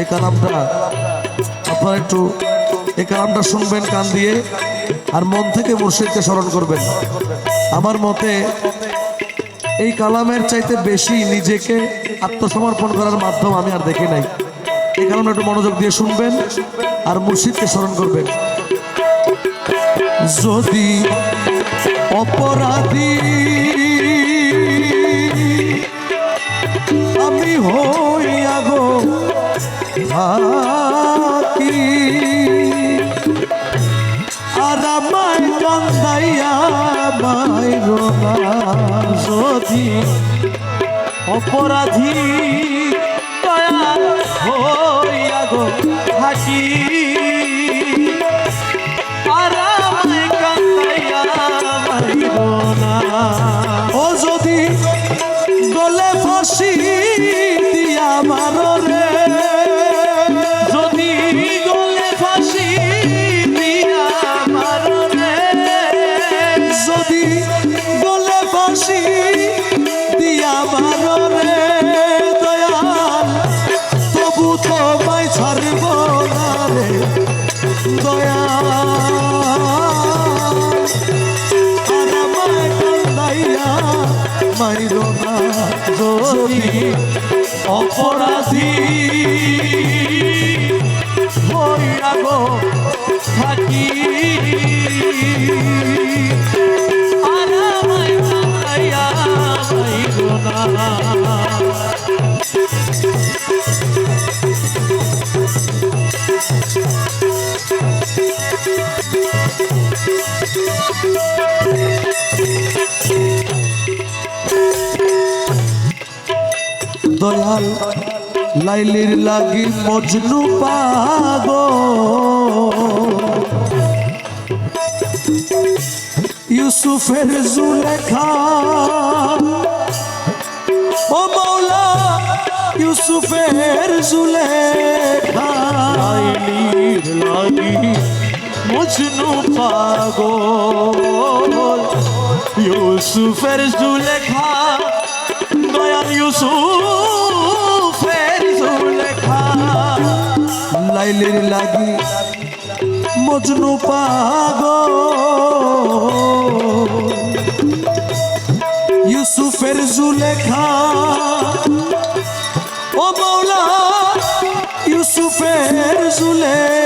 এই কালামটা আপনারা একটু, এই কালামটা শুনবেন কান দিয়ে আর মন থেকে মুর্শিদকে স্মরণ করবেন। আমার মতে এই কালামের চাইতে বেশি নিজেকে আত্মসমর্পণ করার মাধ্যম আমি আর দেখি নাই। এই কারণে একটু মনোযোগ দিয়ে শুনবেন আর মুর্শিদকে স্মরণ করবেন। যদি অপরাধী থাকি আর আমায় কান্দাইয়া মাইরো না যদি অপরাধী দয়া হইয়া গো থাকি। আর আমায় কান্দাইয়া মাইরো না। ও যদি গলে ফাঁসি দিয়া মারো মাইরো না যদি অপরাধী। হইয়া গো থাকি না। দয়াল, লাইলির লাগি মজনু পাগ ইউসুফের জুলেখা। ও মৌলা ইউসুফের জুলেখা। লাইলির লাগি মজনু পাগল। ইউসুফের জুলেখা। দয়াল ইউসুফের জুলেখা। লাইলির লাগি মজনু পাগ ইউসুফের জুলেখা। ও মৌলা ইউসুফের জুলেখা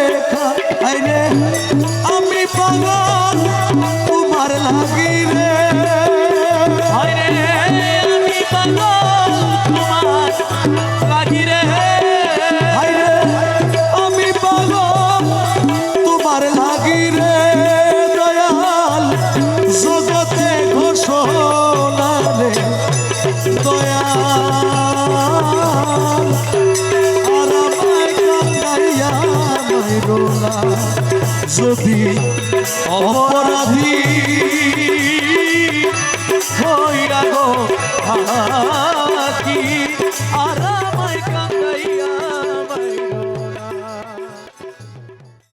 যদি অপরাধী